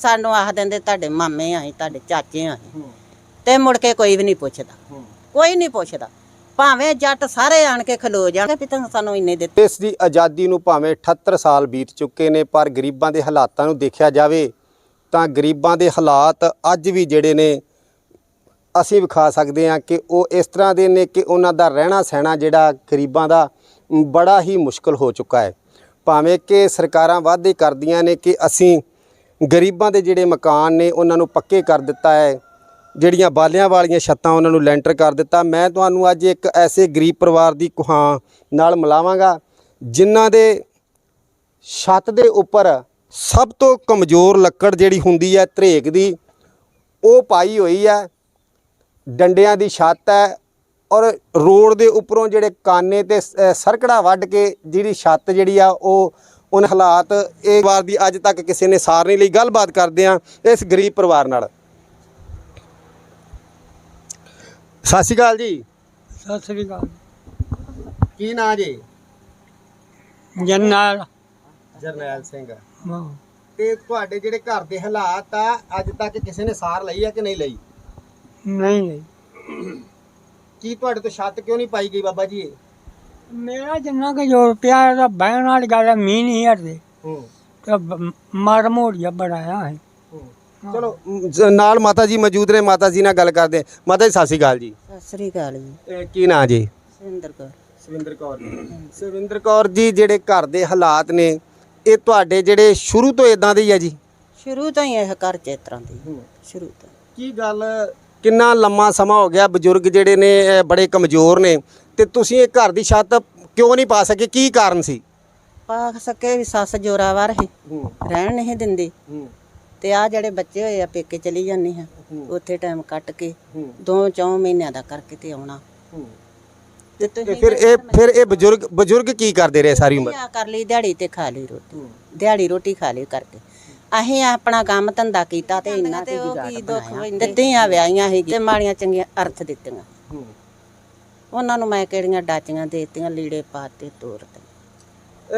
ਸਾਨੂੰ ਆਖ ਦਿੰਦੇ ਤੁਹਾਡੇ ਮਾਮੇ ਆਏ ਤੁਹਾਡੇ ਚਾਚੇ ਆਏ। ਤੇ ਮੁੜ ਕੇ ਕੋਈ ਵੀ ਨਹੀਂ ਪੁੱਛਦਾ। ਕੋਈ ਨਹੀਂ ਪੁੱਛਦਾ। ਭਾਵੇਂ ਜੱਟ ਸਾਰੇ ਆਣ ਕੇ ਖਲੋ ਜਾਣ ਵੀ ਤਾਂ ਸਾਨੂੰ ਇੰਨੇ ਦਿੱਤੇ। ਇਸ ਦੀ ਆਜ਼ਾਦੀ ਨੂੰ ਭਾਵੇਂ 78 ਸਾਲ ਬੀਤ ਚੁੱਕੇ ਨੇ ਪਰ ਗਰੀਬਾਂ ਦੇ ਹਾਲਾਤਾਂ ਨੂੰ ਦੇਖਿਆ ਜਾਵੇ ਤਾਂ ਗਰੀਬਾਂ ਦੇ ਹਾਲਾਤ ਅੱਜ ਵੀ ਜਿਹੜੇ ਨੇ ਅਸੀਂ ਵਿਖਾ ਸਕਦੇ ਹਾਂ ਕਿ ਉਹ ਇਸ ਤਰ੍ਹਾਂ ਦੇ ਨੇ ਕਿ ਉਹਨਾਂ ਦਾ ਰਹਿਣਾ ਸਹਿਣਾ ਜਿਹੜਾ ਗਰੀਬਾਂ ਦਾ ਬੜਾ ਹੀ ਮੁਸ਼ਕਲ ਹੋ ਚੁੱਕਾ ਹੈ। ਭਾਵੇਂ ਕਿ ਸਰਕਾਰਾਂ ਵਾਅਦੇ ਕਰਦੀਆਂ ਨੇ ਕਿ ਅਸੀਂ ਗਰੀਬਾਂ ਦੇ ਜਿਹੜੇ ਮਕਾਨ ਨੇ, ਉਹਨਾਂ ਨੂੰ ਪੱਕੇ ਕਰ ਦਿੱਤਾ ਹੈ। ਜਿਹੜੀਆਂ ਬਾਲਿਆਂ ਵਾਲੀਆਂ ਛੱਤਾਂ ਉਹਨਾਂ ਨੂੰ ਲੈਂਟਰ ਕਰ ਦਿੱਤਾ। ਮੈਂ ਤੁਹਾਨੂੰ ਅੱਜ ਇੱਕ ਐਸੇ ਗਰੀਬ ਪਰਿਵਾਰ ਦੀ ਕੁਹਾਂ ਨਾਲ ਮਿਲਾਵਾਂਗਾ, ਜਿਨ੍ਹਾਂ ਦੇ ਛੱਤ ਦੇ ਉੱਪਰ ਸਭ ਤੋਂ ਕਮਜ਼ੋਰ ਲੱਕੜ ਜਿਹੜੀ ਹੁੰਦੀ ਹੈ, ਧਰੇਕ ਦੀ, ਉਹ ਪਾਈ ਹੋਈ ਹੈ। ਡੰਡਿਆਂ ਦੀ ਛੱਤ ਹੈ ਔਰ ਰੋਡ ਦੇ ਉੱਪਰੋਂ ਜਿਹੜੇ ਕਾਨੇ ਤੇ ਸਰਕੜਾ ਵੱਢ ਕੇ ਜਿਹੜੀ ਛੱਤ ਜਿਹੜੀ ਆ, ਉਹ ਉਹਨ ਹਾਲਾਤ ਇਹ ਵਾਰ ਦੀ ਅੱਜ ਤੱਕ ਕਿਸੇ ਨੇ ਸਾਰ ਨਹੀਂ ਲਈ ਗੱਲਬਾਤ ਕਰਦੇ ਆ ਇਸ ਗਰੀਬ ਪਰਿਵਾਰ ਨਾਲ। ਸਤਿ ਸ਼੍ਰੀ ਅਕਾਲ ਜੀ। ਸਤਿ ਸ੍ਰੀ ਅਕਾਲ। ਕੀ ਨਾਂ ਜੀ? ਜਰਨਲ। ਜਰਨੈਲ ਸਿੰਘ। ਤੇ ਤੁਹਾਡੇ ਜਿਹੜੇ ਘਰ ਦੇ ਹਾਲਾਤ ਆ ਅੱਜ ਤੱਕ ਕਿਸੇ ਨੇ ਸਾਰ ਲਈ ਆ ਕਿ ਨਹੀਂ ਲਈ? ਨਹੀਂ ਨਹੀਂ ਕੀ ਤੁਹਾਡੇ ਤੋਂ ਛੱਤ ਕਿਉਂ ਨਹੀਂ ਪਾਈ ਗਈ ਬਾਬਾ ਜੀ ਮੇਰਾ ਜਿੰਨਾ ਕਿ ਜੋ ਪਿਆ ਦਾ ਬਹਿਣ ਵਾਲੀ ਗੱਲ ਹੈ ਮੀਂਹ ਨਹੀਂ ਹਟਦੇ। ਹੂੰ। ਤੇ ਬ- ਮਾਰ ਮੋੜ ਜਾ ਬਣਾਇਆ ਹੈ। ਚਲੋ ਮ, ਜ- ਨਾਲ ਮਾਤਾ ਜੀ ਮੌਜੂਦ ਨੇ ਮਾਤਾ ਜੀ ਨਾਲ ਗੱਲ ਕਰਦੇ ਹਾਂ। ਮਾਤਾ ਜੀ ਸਤਿ ਸ਼੍ਰੀ ਅਕਾਲ ਜੀ। ਸਤਿ ਸ੍ਰੀ ਅਕਾਲ ਜੀ। ਇਹ ਕੀ ਨਾਂ ਜੀ? ਸਿੰਦਰ ਕੌਰ। ਸਵਿੰਦਰ ਕੌਰ ਸਵਿੰਦਰ ਕੌਰ ਜੀ ਜਿਹੜੇ ਘਰ ਦੇ ਹਾਲਾਤ ਨੇ ਇਹ ਤੁਹਾਡੇ ਜਿਹੜੇ ਸ਼ੁਰੂ ਤੋਂ ਇਦਾਂ ਦੇ ਹੀ ਆ ਜੀ? ਸ਼ੁਰੂ ਤੋਂ ਹੀ ਇਹ ਘਰ ਚ ਇਸ ਤਰ੍ਹਾਂ ਦੀ ਸ਼ੁਰੂ ਤੋਂ। ਕੀ ਗੱਲ ਕਿੰਨਾ ਲੰਮਾ ਸਮਾਂ ਹੋ ਗਿਆ? ਬਜ਼ੁਰਗ ਜਿਹੜੇ ਨੇ ਇਹ ਬੜੇ ਕਮਜ਼ੋਰ ਨੇ। ਤੇ ਤੁਸੀਂ ਇਹ ਘਰ ਦੀ ਛੱਤ ਕਿਉਂ ਨਹੀਂ ਪਾ ਸਕੇ? ਕੀ ਕਾਰਨ ਸੀ? ਪਾ ਸਕੇ ਵੀ ਸੱਸ ਜੋਰਾਵਰ ਹੈ ਹੂੰ। ਰਹਿਣ ਨਹੀਂ ਦਿੰਦੀ। ਤੇ ਆ ਜਿਹੜੇ ਬੱਚੇ ਹੋਏ ਆ ਪੇਕੇ ਚਲੀ ਜਾਂਦੀ ਹਾਂ। ਉੱਥੇ ਟਾਈਮ ਕੱਟ ਕੇ ਦੋ ਚੌਂ ਮਹੀਨਿਆਂ ਦਾ ਕਰਕੇ ਤੇ ਆਉਣਾ। ਤੇ ਫਿਰ ਇਹ ਫਿਰ ਇਹ ਬਜ਼ੁਰਗ ਬਜ਼ੁਰਗ ਕੀ ਕਰਦੇ ਰਹੇ ਸਾਰੀ ਉਮਰ? ਆ ਕਰ ਲਈ ਦਿਹਾੜੀ ਤੇ ਖਾ ਲਈ ਰੋਟੀ। ਦਿਹਾੜੀ ਰੋਟੀ ਖਾ ਲਈ ਕਰਕੇ। ਅਸੀਂ ਆਪਣਾ ਕੰਮ ਧੰਦਾ ਕੀਤਾ ਤੇ ਇੰਨਾ ਤੇ ਕੀ ਦੁੱਖ ਤੇ ਧੀਆਂ ਵਿਆਹੀਆਂ ਸੀ ਤੇ ਮਾੜੀਆਂ ਚੰਗੀਆਂ ਅਰਥ ਦਿੱਤੀਆਂ। ਉਹਨਾਂ ਨੂੰ ਮੈਂ ਕਿਹੜੀਆਂ ਡਾਚੀਆਂ ਦੇਤੀਆਂ ਲੀੜੇ ਪਾਤੇ ਤੋਰਤੇ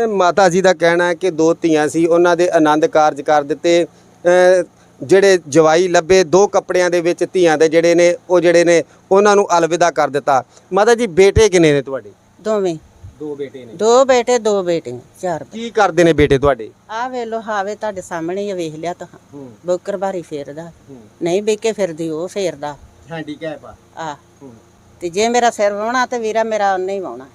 ਇਹ ਮਾਤਾ ਜੀ ਦਾ ਕਹਿਣਾ ਹੈ ਕਿ ਦੋ ਧੀਆਂ ਸੀ ਉਹਨਾਂ ਦੇ ਆਨੰਦ ਕਾਰਜ ਕਰ ਦਿੱਤੇ। ਅਹ ਜਿਹੜੇ ਜਵਾਈ ਲੱਭੇ ਦੋ ਕੱਪੜਿਆਂ ਦੇ ਵਿੱਚ ਧੀਆਂ ਦੇ ਜਿਹੜੇ ਨੇ ਉਹ ਜਿਹੜੇ ਨੇ ਉਹਨਾਂ ਨੂੰ ਅਲਵਿਦਾ ਕਰ ਦਿੱਤਾ। ਮਾਤਾ ਜੀ ਬੇਟੇ ਕਿੰਨੇ ਨੇ ਤੁਹਾਡੇ? ਦੋਵੇਂ। ਦੋ ਬੇਟੇ ਨੇ। ਦੋ ਬੇਟੇ ਦੋ ਬੇਟੀਆਂ ਚਾਰ ਕੀ ਕਰਦੇ ਨੇ ਬੇਟੇ ਤੁਹਾਡੇ? ਆ ਵੇਲੋ ਹਾਵੇ ਤੁਹਾਡੇ ਸਾਹਮਣੇ ਹੀ ਆ, ਵੇਖ ਲਿਆ ਤਾਂ ਹੂੰ। ਬੋਕਰ ਬਾਰੀ ਫੇਰਦਾ। ਹੂੰ। ਨਹੀਂ ਬੇਕੇ ਫਿਰਦੀ ਉਹ ਫੇਰਦਾ। ਹੈਂਡੀਕੈਪ ਆ। ਆ ਹੂੰ। ਤੇ ਜੇ ਮੇਰਾ ਸਿਰ ਵਾਉਣਾ ਤੇ ਵੀਰਾ ਮੇਰਾ ਉਹਨੇ ਹੀ ਵਾਉਣਾ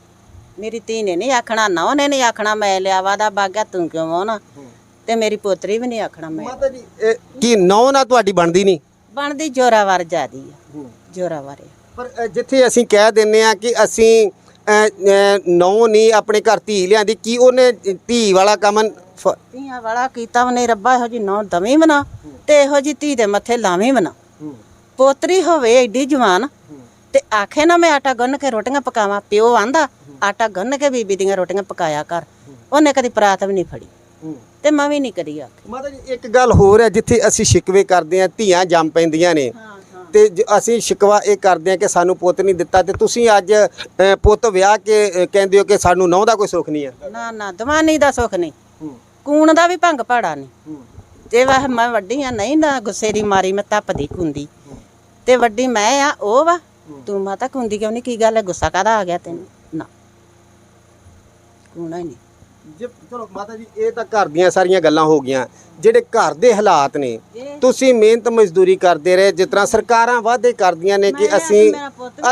ਮੇਰੀ ਧੀ ਨੇ ਨਹੀਂ ਆਖਣਾ ਨਾ ਉਹਨੇ ਨਹੀਂ ਆਖਣਾ ਮੈਂ ਲਿਆ ਵਾਦਾ ਬਾਗਾ ਤੂੰ ਕਿਉਂ ਵਾਉਣਾ ਤੇ ਮੇਰੀ ਪੋਤਰੀ ਵੀ ਨਹੀਂ ਆਖਣਾ ਮੈਂ। ਮਾਤਾ ਜੀ ਇਹ ਕੀ ਨੌ ਨਾ ਤੁਹਾਡੀ ਬਣਦੀ ਨਹੀਂ? ਬਣਦੀ ਜੋਰਾਵਰ ਜਾਦੀ ਆ ਹੂੰ। ਜੋਰਾਵਰ। ਪਰ ਅ, ਜਿੱਥੇ ਅਸੀਂ ਕਹਿ ਦਿੰਨੇ ਆ ਕਿ ਅਸੀਂ ਨੌ ਨਹੀਂ ਆਪਣੇ ਘਰ ਧੀ ਲਿਆਂਦੀ ਕੀ ਉਹਨੇ ਧੀ ਵਾਲਾ ਕੰਮ ਫ- ਧੀਆਂ ਵਾਲਾ ਕੀਤਾ ਉਹਨੇ ਰੱਬਾ ਇਹੋ ਜੀ ਨੌ ਦਵੀਂ ਬਣਾ ਤੇ ਇਹੋ ਜੀ ਧੀ ਦੇ ਮੱਥੇ ਲਾਵੀਂ ਬਣਾ ਪੋਤਰੀ ਹੋਵੇ ਏਡੀ ਜਵਾਨ ਤੇ ਆਖੇ ਨਾ ਮੈਂ ਆਟਾ ਗੁੰਨ ਕੇ ਰੋਟੀਆਂ ਪਕਾਵਾਂ ਪਿਓ ਆਂਦਾ ਆਟਾ ਗੁੰਨ ਕੇ ਬੀਬੀ ਦੀਆਂ ਰੋਟੀਆਂ ਪਕਾਇਆ ਕਰ। ਉਹਨੇ ਕਦੀ ਪਰਾਤ ਵੀ ਨਹੀਂ ਫੜੀ ਤੇ ਮੈਂ ਵੀ ਨਹੀਂ ਕਰੀ ਆਖੀ। ਮਾਤਾ ਜੀ ਇੱਕ ਗੱਲ ਹੋਰ ਹੈ ਜਿੱਥੇ ਅਸੀਂ ਸ਼ਿਕਵੇ ਕਰਦੇ ਆ ਧੀਆਂ ਜੰਮ ਪੈਂਦੀਆਂ ਨੇ। ਤੇ ਅਸੀਂ ਸ਼ਿਕਵਾ ਇਹ ਕਰਦੇ ਆ ਕਿ ਸਾਨੂੰ ਪੁੱਤ ਨਹੀਂ ਦਿੱਤਾ ਤੇ ਤੁਸੀਂ ਅੱਜ ਪੁੱਤ ਵਿਆਹ ਕੇ ਕਹਿੰਦੇ ਹੋ ਕਿ ਸਾਨੂੰ ਨੌ ਦਾ ਕੋਈ ਸੁੱਖ ਨਹੀਂ ਹੈ। ਨਾ ਨਾ ਦਵਾਨੀ ਦਾ ਸੁੱਖ ਨਹੀਂ। ਕੂਣ ਦਾ ਵੀ ਭੰਗ ਭਾੜਾ ਨਹੀਂ। ਜੇ ਮੈਂ ਵੱਡੀ ਆ ਨਹੀਂ ਨਾ ਗੁੱਸੇ ਦੀ ਮਾਰੀ ਮੈਂ ਤੱਪਦੀ ਕੁੰਦੀ ਤੇ ਵੱਡੀ ਮੈਂ ਆ ਉਹ ਵਾ ਤੂੰ ਮਾਤਾ ਕੁੰਦੀ ਕਿਉਂ ਨਹੀਂ ਕੀ ਗੱਲ ਹੈ? ਗੁੱਸਾ ਕਾਦਾ ਆ ਗਿਆ ਤੈਨੂੰ? ਨਾ। ਕੂਣਾ ਹੀ ਨਹੀਂ ਜੇ ਚਲੋ ਮਾਤਾ ਜੀ ਇਹ ਤਾਂ ਘਰ ਦੀਆਂ ਸਾਰੀਆਂ ਗੱਲਾਂ ਹੋ ਗਈਆਂ। ਜਿਹੜੇ ਘਰ ਦੇ ਹਾਲਾਤ ਨੇ ਤੁਸੀਂ ਮਿਹਨਤ ਮਜ਼ਦੂਰੀ ਕਰਦੇ ਰਹੇ ਜਿਸ ਤਰ੍ਹਾਂ ਸਰਕਾਰਾਂ ਵਾਅਦੇ ਕਰਦੀਆਂ ਨੇ ਕਿ ਅਸੀਂ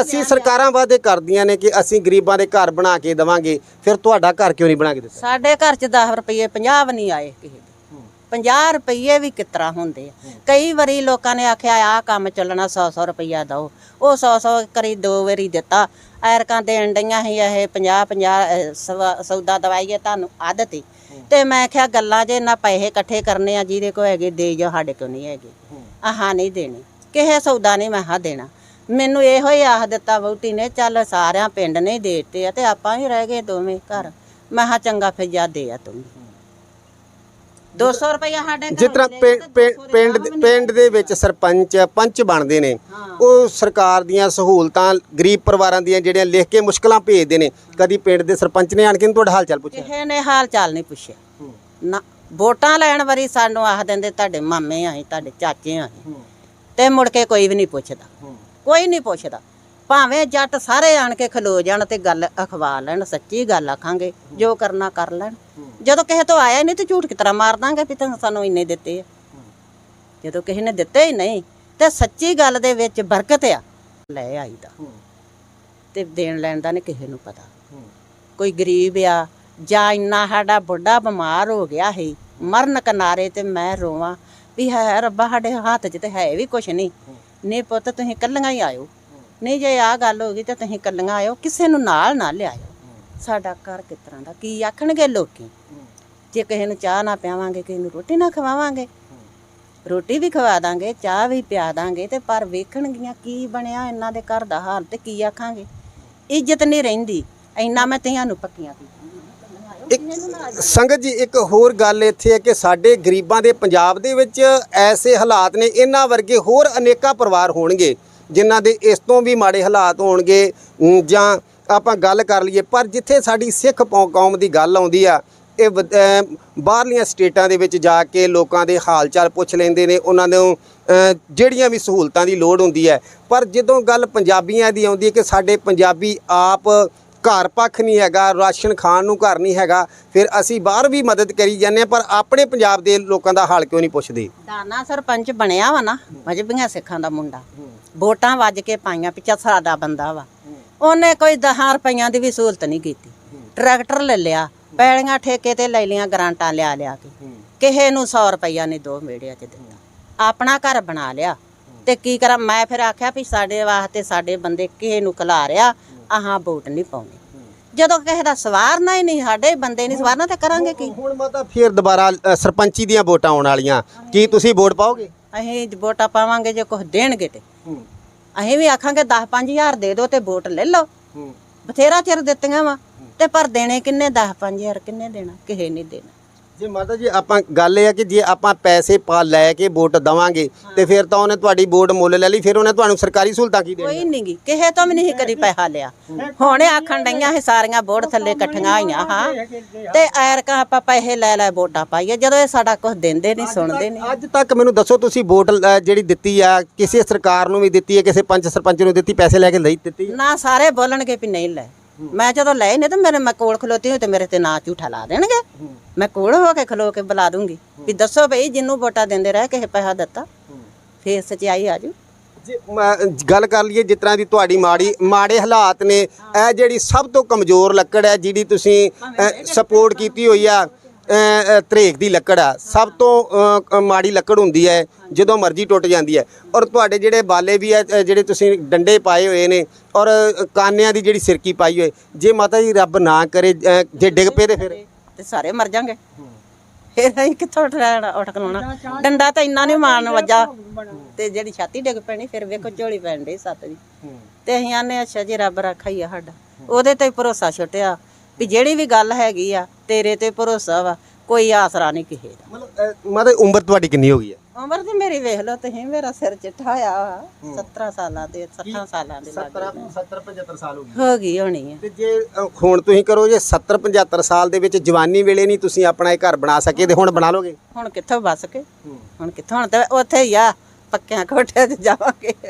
ਅਸੀਂ ਸਰਕਾਰਾਂ ਵਾਅਦੇ ਕਰਦੀਆਂ ਨੇ ਕਿ ਅਸੀਂ ਗਰੀਬਾਂ ਦੇ ਘਰ ਬਣਾ ਕੇ ਦੇਵਾਂਗੇ। ਫਿਰ ਤੁਹਾਡਾ ਘਰ ਕਿਉਂ ਨਹੀਂ ਬਣਾ ਕੇ ਦਿੱਤਾ? ਸਾਡੇ ਘਰ ਚ 10 ਰੁਪਏ 50 ਵੀ ਨਹੀਂ ਆਏ ਕਿਸੇ ਦੇ। 50 ਰੁਪਏ ਵੀ ਕਿਤਰਾ ਹੁੰਦੇ ਆ। ਕਈ ਵਾਰੀ ਲੋਕਾਂ ਨੇ ਆਖਿਆ ਆਹ ਕੰਮ ਚੱਲਣਾ 100 100 ਰੁਪਇਆ ਦਿਓ। ਉਹ 100 100 ਕਰੀ ਦੋ ਵਾਰੀ ਦਿੱਤਾ। ਐਰਕਾਂ ਦੇਣ ਡਈਆਂ ਸੀ ਇਹ 50 50 ਸੌਦਾ ਦਵਾਈਏ ਤੁਹਾਨੂੰ ਆਦਤ ਹੀ। ਤੇ ਮੈਂ ਕਿਹਾ ਗੱਲਾਂ 'ਚ ਇਹਨਾਂ ਪੈਸੇ ਇਕੱਠੇ ਕਰਨੇ ਆ ਜਿਹਦੇ ਕੋ ਹੈਗੇ ਦੇ ਜੋ ਸਾਡੇ ਕੋ ਨਹੀਂ ਹੈਗੇ। ਆਹਾਂ ਨਹੀਂ ਦੇਣੇ। ਕਿਸੇ ਸੌਦਾ ਨਹੀਂ ਮੈਂ ਹਾਂ ਦੇਣਾ। ਮੈਨੂੰ ਇਹੋ ਹੀ ਆਖ ਦਿੱਤਾ ਵਹੁਟੀ ਨੇ ਚੱਲ ਸਾਰਿਆਂ ਪਿੰਡ ਨੇ ਦਿੱਤੇ ਆ ਤੇ ਆਪਾਂ ਹੀ ਰਹਿ ਗਏ ਦੋਵੇਂ ਘਰ। ਮੈਂ ਹਾਂ ਚੰਗਾ ਫਿਰ ਜਾ ਦੇ ਆ ਤੂੰ 200 ਰੁਪਇਆ ਸਾਡੇ ਘਰੋਂ ਜਿਸ ਤਰ੍ਹਾਂ ਪਿੰ- ਪਿੰ- ਪਿੰਡ ਦੇ- ਪਿੰਡ ਦੇ ਵਿੱਚ ਸਰਪੰਚ ਪੰਚ ਬਣਦੇ ਨੇ। ਉਹ ਸਰਕਾਰ ਦੀਆਂ ਸਹੂਲਤਾਂ ਗਰੀਬ ਪਰਿਵਾਰਾਂ ਦੀਆਂ ਜਿਹੜੀਆਂ ਲਿਖ ਕੇ ਮੁਸ਼ਕਲਾਂ ਭੇਜਦੇ ਨੇ ਕਦੀ ਪਿੰਡ ਦੇ ਸਰਪੰਚ ਨੇ ਆਣ ਕੇ ਨੀ ਤੁਹਾਡਾ ਹਾਲ ਚਾਲ ਪੁੱਛਿਆ? ਕਿਸੇ ਨੇ ਹਾਲ ਚਾਲ ਨਹੀਂ ਪੁੱਛਿਆ। ਨਾ ਵੋਟਾਂ ਲੈਣ ਵਾਰੀ ਸਾਨੂੰ ਆਖ ਦਿੰਦੇ ਤੁਹਾਡੇ ਮਾਮੇ ਆਏ ਤੁਹਾਡੇ ਚਾਚੇ ਆਏ। ਤੇ ਮੁੜ ਕੇ ਕੋਈ ਵੀ ਨਹੀਂ ਪੁੱਛਦਾ। ਕੋਈ ਨਹੀਂ ਪੁੱਛਦਾ। ਭਾਵੇਂ ਜੱਟ ਸਾਰੇ ਆਣ ਕੇ ਖਲੋ ਜਾਣ ਤੇ ਗੱਲ ਅਖਵਾ ਲੈਣ, ਸੱਚੀ ਗੱਲ ਆਖਾਂਗੇ, ਜੋ ਕਰਨਾ ਕਰ ਲੈਣ। ਜਦੋਂ ਕਿਸੇ ਤੋਂ ਆਇਆ ਹੀ ਨਹੀਂ ਤੇ ਝੂਠ ਕਿਤਰਾ ਮਾਰ ਦਾਂਗੇ ਵੀ ਤੈਨੂੰ ਸਾਨੂੰ ਇੰਨੇ ਦਿੱਤੇ ਆ। ਜਦੋਂ ਕਿਸੇ ਨੇ ਦਿੱਤੇ ਹੀ ਨਹੀਂ ਤੇ ਸੱਚੀ ਗੱਲ ਦੇ ਵਿੱਚ ਬਰਕਤ ਆ। ਲੈ ਆਈਦਾ ਤੇ। ਦੇਣ ਲੈਣ ਦਾ ਨਹੀਂ ਕਿਸੇ ਨੂੰ ਪਤਾ। ਕੋਈ ਗਰੀਬ ਆ ਜਾਂ ਇੰਨਾ ਸਾਡਾ ਬੁੱਢਾ ਬਿਮਾਰ ਹੋ ਗਿਆ ਸੀ, ਮਰਨ ਕਿਨਾਰੇ ਤੇ ਮੈਂ ਰੋਵਾਂ ਵੀ ਹੈ ਰੱਬਾ ਸਾਡੇ ਹੱਥ 'ਚ ਤੇ ਹੈ ਵੀ ਕੁਛ ਨਹੀਂ। ਨਹੀਂ ਪੁੱਤ, ਤੁਸੀਂ ਕੱਲੀਆਂ ਹੀ ਆਇਓ। ਨਹੀਂ ਜੇ ਆ ਗੱਲ ਹੋ ਗਈ ਤੇ ਤੁਸੀਂ ਕੱਲੀਆਂ ਆਇਓ ਕਿਸੇ ਨੂੰ ਨਾਲ ਨਾ ਲਿਆਇਓ। ਸਾਡਾ ਘਰ ਕਿਸ ਤਰ੍ਹਾਂ ਦਾ? ਕੀ ਆਖਣਗੇ ਲੋਕੀ? ਜੇ ਕਿਸੇ ਨੂੰ ਚਾਹ ਨਾ ਪਿਆਵਾਂਗੇ ਕਿਸੇ ਨੂੰ ਰੋਟੀ ਨਾ ਖਵਾਵਾਂਗੇ ਰੋਟੀ ਵੀ ਖਵਾ ਦਾਂਗੇ ਚਾਹ ਵੀ ਪਿਆ ਦਾਂਗੇ ਤੇ ਪਰ ਵੇਖਣਗੀਆਂ ਕੀ ਬਣਿਆ ਇਹਨਾਂ ਦੇ ਘਰ ਦਾ ਹਾਲ ਤੇ ਕੀ ਆਖਾਂਗੇ? ਇੱਜ਼ਤ ਨਹੀਂ ਰਹਿੰਦੀ। ਇੰਨਾ ਮੈਂ ਤੀਆਂ ਨੂੰ ਪੱਕੀਆਂ ਇੱਕ ਸੰਗਤ ਜੀ ਇੱਕ ਹੋਰ ਗੱਲ ਇੱਥੇ ਹੈ ਕਿ ਸਾਡੇ ਗਰੀਬਾਂ ਦੇ ਪੰਜਾਬ ਦੇ ਵਿੱਚ ਐਸੇ ਹਾਲਾਤ ਨੇ ਇਹਨਾਂ ਵਰਗੇ ਹੋਰ ਅਨੇਕਾਂ ਪਰਿਵਾਰ ਹੋਣਗੇ। ਜਿਨ੍ਹਾਂ ਦੇ ਇਸ ਤੋਂ ਵੀ ਮਾੜੇ ਹਾਲਾਤ ਹੋਣਗੇ ਜਾਂ ਆਪਾਂ ਗੱਲ ਕਰ ਲਈਏ, ਪਰ ਜਿੱਥੇ ਸਾਡੀ ਸਿੱਖ ਪੌ- ਕੌਮ ਦੀ ਗੱਲ ਆਉਂਦੀ ਆ, ਇਹ ਵ- ਬਾਹਰਲੀਆਂ ਸਟੇਟਾਂ ਦੇ ਵਿੱਚ ਜਾ ਕੇ ਲੋਕਾਂ ਦੇ ਹਾਲ ਚਾਲ ਪੁੱਛ ਲੈਂਦੇ ਨੇ, ਉਹਨਾਂ ਨੂੰ ਜਿਹੜੀਆਂ ਵੀ ਸਹੂਲਤਾਂ ਦੀ ਲੋੜ ਹੁੰਦੀ ਹੈ। ਪਰ ਜਦੋਂ ਗੱਲ ਪੰਜਾਬੀਆਂ ਦੀ ਆਉਂਦੀ ਹੈ ਕਿ ਸਾਡੇ ਪੰਜਾਬੀ ਆਪ ਘਰ ਪੱਖ ਨਹੀਂ ਹੈਗਾ, ਰਾਸ਼ਨ ਖਾਣ ਨੂੰ ਘਰ ਨਹੀਂ ਹੈਗਾ, ਫਿਰ ਅਸੀਂ ਬਾਹਰ ਵੀ ਮਦਦ ਕਰੀ ਜਾਂਦੇ ਹਾਂ, ਪਰ ਆਪਣੇ ਪੰਜਾਬ ਦੇ ਲੋਕਾਂ ਦਾ ਹਾਲ ਕਿਉਂ ਨਹੀਂ ਪੁੱਛਦੇ? ਦਾਨਾ ਸਰਪੰਚ ਬਣਿਆ ਵਾ ਨਾ, ਮਜਬੀਆਂ ਸਿੱਖਾਂ ਦਾ ਮੁੰਡਾ। ਵੋਟਾਂ ਵੱਜ ਕੇ ਪਾਈਆਂ ਪਿੱਛਾ ਸਾਡਾ ਬੰਦਾ ਵਾ। ਉਹਨੇ ਕੋਈ 10 ਰੁਪਈਆਂ ਦੀ ਵੀ ਸਹੂਲਤ ਨਹੀਂ ਕੀਤੀ। ਟਰੈਕਟਰ ਲੈ ਲਿਆ, ਪੈਲੀਆਂ ਠੇਕੇ ਤੇ ਲੈ ਲੀਆਂ ਗਰਾਂਟਾਂ ਲਿਆ ਲਿਆ ਕੇ। ਕਿਸੇ ਨੂੰ 100 ਰੁਪਈਆ ਨਹੀਂ ਦੋ ਮੇੜਿਆਂ 'ਚ ਦਿੱਤਾ। ਆਪਣਾ ਘਰ ਬਣਾ ਲਿਆ। ਤੇ ਕੀ ਕਰਾਂ, ਮੈਂ ਫਿਰ ਆਖਿਆ ਵੀ ਸਾਡੇ ਵਾਸਤੇ ਸਾਡੇ ਬੰਦੇ ਕਿਸੇ ਨੂੰ ਖਿਲਾ ਰਿਆ ਆਹਾਂ ਵੋਟ ਨਹੀਂ ਪਾਉਣੀ। ਜਦੋਂ ਕਿਸੇ ਦਾ ਸਵਾਰਨਾ ਹੀ ਨਹੀਂ ਸਾਡੇ ਬੰਦੇ ਨਹੀਂ ਸਵਾਰਨਾ ਤੇ ਕਰਾਂਗੇ ਕੀ? ਹੁਣ ਮਾਤਾ ਫਿਰ ਦੁਬਾਰਾ ਅ, ਸਰਪੰਚੀ ਦੀਆਂ ਵੋਟਾਂ ਆਉਣ ਵਾਲੀਆਂ। ਕੀ ਤੁਸੀਂ ਵੋਟ ਪਾਓਗੇ? ਅਸੀਂ ਵੋਟਾਂ ਪਾਵਾਂਗੇ ਜੇ ਕੁਝ ਦੇਣਗੇ ਤੇ। ਅਸੀਂ ਵੀ ਆਖਾਂਗੇ 10 5000 ਦੇ ਦਿਓ ਤੇ ਵੋਟ ਲੈ ਲਓ। ਬਥੇਰਾ ਚਿਰ ਦਿੱਤੀਆਂ ਵਾ ਤੇ ਪਰ ਦੇਣੇ ਕਿੰਨੇ? 10 5000 ਕਿੰਨੇ ਦੇਣਾ? ਕਿਸੇ ਨਹੀਂ ਦੇਣਾ। ਜੇ ਮਾਤਾ ਜੀ ਆਪਾਂ ਗੱਲ ਇਹ ਹੈ ਕਿ ਜੇ ਆਪਾਂ ਪੈਸੇ ਪਾ ਲੈ ਕੇ ਵੋਟ ਦਵਾਂਗੇ ਤੇ ਫਿਰ ਤਾਂ ਉਹਨੇ ਤੁਹਾਡੀ ਵੋਟ ਮੁੱਲ ਲੈ ਲਈ ਫਿਰ ਉਹਨੇ ਤੁਹਾਨੂੰ ਸਰਕਾਰੀ ਸਹੂਲਤਾਂ ਕੀ ਦੇਣੀਆਂ? ਕੋਈ ਨਹੀਂ ਗੀ ਕਿਸੇ ਤੋਂ ਵੀ ਨਹੀਂ ਕਦੀ ਪੈਸਾ ਲਿਆ। ਹੁਣ ਇਹ ਆਖਣ ਡਈਆਂ ਇਹ ਸਾਰੀਆਂ ਬੋਰਡ ਥੱਲੇ ਇਕੱਠੀਆਂ ਹੋਈਆਂ ਹਾਂ। ਤੇ ਐਰਕਾਂ ਆਪਾਂ ਪੈਸੇ ਲੈ ਲੈ ਵੋਟਾਂ ਪਾਈਏ ਜਦੋਂ ਇਹ ਸਾਡਾ ਕੁਝ ਦਿੰਦੇ ਨਹੀਂ ਸੁਣਦੇ ਨਹੀਂ। ਅੱਜ ਤੱਕ ਮੈਨੂੰ ਦੱਸੋ ਤੁਸੀਂ ਵੋਟ ਅ, ਜਿਹੜੀ ਦਿੱਤੀ ਆ ਕਿਸੇ ਸਰਕਾਰ ਨੂੰ ਵੀ ਦਿੱਤੀ ਹੈ ਕਿਸੇ ਪੰਚ ਸਰਪੰਚ ਨੂੰ ਦਿੱਤੀ ਪੈਸੇ ਲੈ ਕੇ ਲਈ ਦਿੱਤੀ? ਨਾ ਸਾਰੇ ਬੋਲਣਗੇ ਵੀ ਨਹੀਂ ਲੈ। ਮੈਂ ਜਦੋਂ ਲਏ ਨੇ ਤਾਂ ਮੇਰੇ ਮੈਂ ਕੋਲ ਖਲੋਤੀ ਹੋਈ ਤੇ ਮੇਰੇ ਤੇ ਨਾਂ ਝੂਠਾ ਲਾ ਦੇਣਗੇ। ਮੈਂ ਕੋਲ ਹੋ ਕੇ ਖਲੋ ਕੇ ਬੁਲਾ ਦੂੰਗੀ ਵੀ ਦੱਸੋ ਭਈ ਜਿੰਨੂੰ ਵੋਟਾਂ ਦਿੰਦੇ ਰਹੇ ਕਿਸੇ ਪੈਸਾ ਦਿੱਤਾ। ਫੇਰ ਸਚਾਈ ਆ ਜੂ। ਜੇ ਮੈਂ ਗੱਲ ਕਰ ਲਈਏ ਜਿਸ ਤਰ੍ਹਾਂ ਦੀ ਤੁਹਾਡੀ ਮਾੜੀ ਮਾੜੇ ਹਾਲਾਤ ਨੇ ਇਹ ਜਿਹੜੀ ਸਭ ਤੋਂ ਕਮਜ਼ੋਰ ਲੱਕੜ ਹੈ ਜਿਹੜੀ ਤੁਸੀਂ ਸਪੋਰਟ ਕੀਤੀ ਹੋਈ ਆ ਅ, ਦੀ ਲੱਕੜ ਆ। ਸਭ ਤੋਂ ਮਾੜੀ ਲੱਕੜ ਹੁੰਦੀ ਹੈ ਜਦੋਂ ਮਰਜ਼ੀ ਟੁੱਟ ਜਾਂਦੀ ਹੈ। ਔਰ ਤੁਹਾਡੇ ਜਿਹੜੇ ਬਾਲੇ ਵੀ ਆ ਜਿਹੜੇ ਤੁਸੀਂ ਡੰਡੇ ਪਾਏ ਹੋਏ ਨੇ ਔਰ ਕਾਨਿਆਂ ਦੀ ਜਿਹੜੀ ਸਿਰਕੀ ਪਾਈ ਹੋਏ ਜੇ ਮਾਤਾ ਜੀ ਰੱਬ ਨਾ ਕਰੇ ਜੇ ਡਿੱਗ ਪਏ ਤੇ ਫਿਰ? ਤੇ ਸਾਰੇ ਮਰ ਜਾਣਗੇ। ਫੇਰ ਅਸੀਂ ਕਿੱਥੋਂ ਉੱਠਣਾ ਉੱਠ ਖਲੋਣਾ ਡੰਡਾ ਤਾਂ ਇੰਨਾ ਨਹੀਂ ਮਾਰਨ ਵੱਜਾ। ਤੇ ਜਿਹੜੀ ਛਾਤੀ ਡਿੱਗ ਪੈਣੀ ਫਿਰ ਵੇਖੋ ਝੋਲੀ ਪੈਣ ਡਈ ਸੱਤ ਦੀ। ਤੇ ਅਸੀਂ ਆਨੇ ਅੱਛਾ ਜੀ ਰੱਬ ਰੱਖਾ ਹੀ ਆ ਸਾਡਾ। ਉਹਦੇ ਤੇ ਭਰੋਸਾ ਛੁੱਟਿਆ। ਵੀ ਜਿਹੜੀ ਵੀ ਗੱਲ ਹੈਗੀ ਆ ਤੇਰੇ ਤੇ ਭਰੋਸਾ ਵਾ ਕੋਈ ਆਸਰਾ ਨਹੀਂ ਕਿਸੇ ਦਾ। ਮਤਲਬ ਮਾਤਾ ਉਮਰ ਤੁਹਾਡੀ ਕਿੰਨੀ ਹੋ ਗਈ ਹੈ ਉਮਰ ਤੇ ਮੇਰੀ ਵੇਖ ਲਓ ਤੁਸੀਂ ਮੇਰਾ ਸਿਰ ਚਿੱਠਾ ਆ। 17 ਸਾਲਾਂ ਦੇ 60 ਸਾਲਾਂ ਦੇ ਲਾਗੇ 70 75 ਸਾਲ ਹੋ ਗਏ। ਹੋ ਗਈ ਹੋਣੀ ਆ। ਤੇ ਜੇ ਹੁਣ ਤੁਸੀਂ ਕਰੋ ਜੇ 70 75 ਸਾਲ ਦੇ ਵਿੱਚ ਜਵਾਨੀ ਵੇਲੇ ਨਹੀਂ ਤੁਸੀਂ ਆਪਣਾ ਇਹ ਘਰ ਬਣਾ ਸਕੇ ਤੇ ਹੁਣ ਬਣਾ ਲੋਗੇ? ਹੁਣ ਕਿੱਥੋਂ ਬਸ ਕੇ? ਹੁਣ ਕਿੱਥੋਂ ਹੁਣ ਤੇ ਉੱਥੇ ਹੀ ਆ ਪੱਕਿਆਂ ਕੋਠਿਆਂ 'ਚ ਜਾਵਾਂਗੇ।